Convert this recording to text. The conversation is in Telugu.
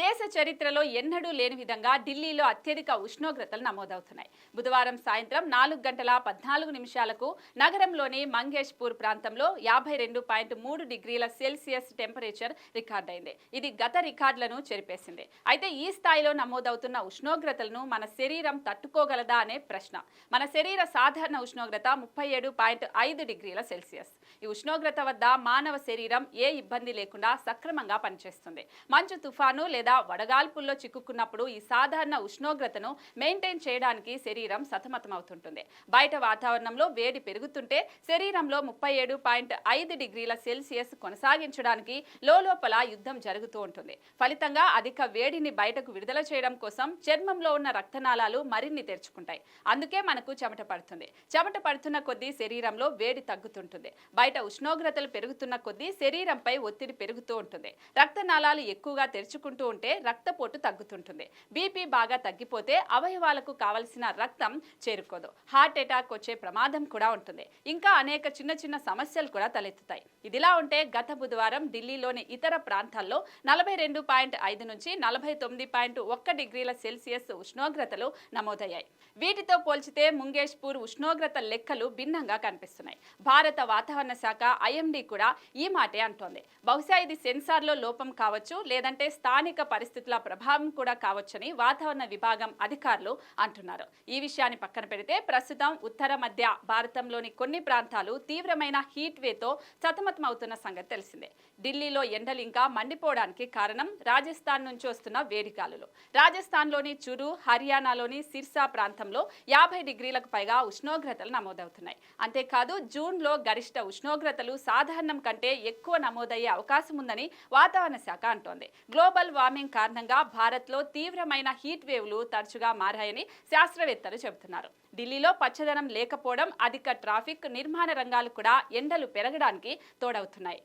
దేశ చరిత్రలో ఎన్నడూ లేని విధంగా ఢిల్లీలో అత్యధిక ఉష్ణోగ్రతలు నమోదవుతున్నాయి. బుధవారం సాయంత్రం నాలుగు గంటల పద్నాలుగు నిమిషాలకు నగరంలోని మంగేష్పూర్ ప్రాంతంలో యాభై రెండు పాయింట్ మూడు డిగ్రీల సెల్సియస్ టెంపరేచర్ రికార్డైంది. ఇది గత రికార్డులను చెరిపేసింది. అయితే ఈ స్థాయిలో నమోదవుతున్న ఉష్ణోగ్రతలను మన శరీరం తట్టుకోగలదా అనే ప్రశ్న. మన శరీర సాధారణ ఉష్ణోగ్రత ముప్పై ఏడు పాయింట్ ఐదు డిగ్రీల సెల్సియస్. ఈ ఉష్ణోగ్రత వద్ద మానవ శరీరం ఏ ఇబ్బంది లేకుండా సక్రమంగా పనిచేస్తుంది. మంచు తుఫాను లేదా వడగాల్పుల్లో చిక్కుకున్నప్పుడు ఈ సాధారణ ఉష్ణోగ్రతను మెయింటైన్ చేయడానికి శరీరం సతమతమవుతుంటుంది. బయట వాతావరణంలో వేడి పెరుగుతుంటే శరీరంలో ముప్పై ఏడు పాయింట్ ఐదు డిగ్రీల సెల్సియస్ కొనసాగించడానికి లోపల యుద్ధం జరుగుతూ ఉంటుంది. ఫలితంగా అధిక వేడిని బయటకు విడుదల చేయడం కోసం చర్మంలో ఉన్న రక్తనాళాలు మరిన్ని తెరుచుకుంటాయి. అందుకే మనకు చెమట పడుతుంది. చెమట పడుతున్న కొద్దీ శరీరంలో వేడి తగ్గుతుంటుంది. బయట ఉష్ణోగ్రతలు పెరుగుతున్న కొద్దీ శరీరంపై ఒత్తిడి పెరుగుతూ ఉంటుంది. రక్తనాళాలు ఎక్కువగా తెరుచుకుంటూ ఉంటే రక్తపోటు తగ్గుతుంటుంది. బీపీ బాగా తగ్గిపోతే అవయవాలకు కావలసిన రక్తం చేరుకోదు. హార్ట్ అటాక్ వచ్చే ప్రమాదం కూడా ఉంటుంది. ఇంకా అనేక చిన్న చిన్న సమస్యలు కూడా తలెత్తుతాయి. ఇదిలా ఉంటే గత బుధవారం ఢిల్లీలోని ఇతర ప్రాంతాల్లో నలభై రెండు పాయింట్ ఐదు నుంచి నలభై తొమ్మిది పాయింట్ ఒక్క డిగ్రీల సెల్సియస్ ఉష్ణోగ్రతలు నమోదయ్యాయి. వీటితో పోల్చితే ముంగేష్పూర్ ఉష్ణోగ్రత లెక్కలు భిన్నంగా కనిపిస్తున్నాయి. భారత వాతావరణ శాఖ ఐఎండీ కూడా ఈ మాటే అంటోంది. బహుశా ఇది సెన్సార్లో లోపం కావచ్చు లేదంటే స్థానిక పరిస్థితుల ప్రభావం కూడా కావచ్చని వాతావరణ విభాగం అధికారులు అంటున్నారు. ఈ విషయాన్ని పక్కన పెడితే ప్రస్తుతం ఉత్తర మధ్య భారతంలోని కొన్ని ప్రాంతాలు తీవ్రమైన హీట్ వేతో సతమతమవుతున్న సంగతి తెలిసిందే. ఢిల్లీలో ఎండలు ఇంకా మండిపోవడానికి కారణం రాజస్థాన్ నుంచి వస్తున్న వేడిగాలులు. రాజస్థాన్లోని చురు హర్యానాలోని సిర్సా ప్రాంతంలో యాభై డిగ్రీలకు పైగా ఉష్ణోగ్రతలు నమోదవుతున్నాయి. అంతేకాదు జూన్లో గరిష్ట ఉష్ణోగ్రతలు సాధారణం కంటే ఎక్కువ నమోదయ్యే అవకాశం ఉందని వాతావరణ శాఖ అంటోంది. గ్లోబల్ వార్మింగ్ కారణంగా భారత్లో తీవ్రమైన హీట్ వేవ్లు తరచుగా మారాయని శాస్త్రవేత్తలు చెబుతున్నారు. ఢిల్లీలో పచ్చదనం లేకపోవడం అధిక ట్రాఫిక్ నిర్మాణ రంగాలు కూడా ఎండలు పెరగడానికి తోడవుతున్నాయి.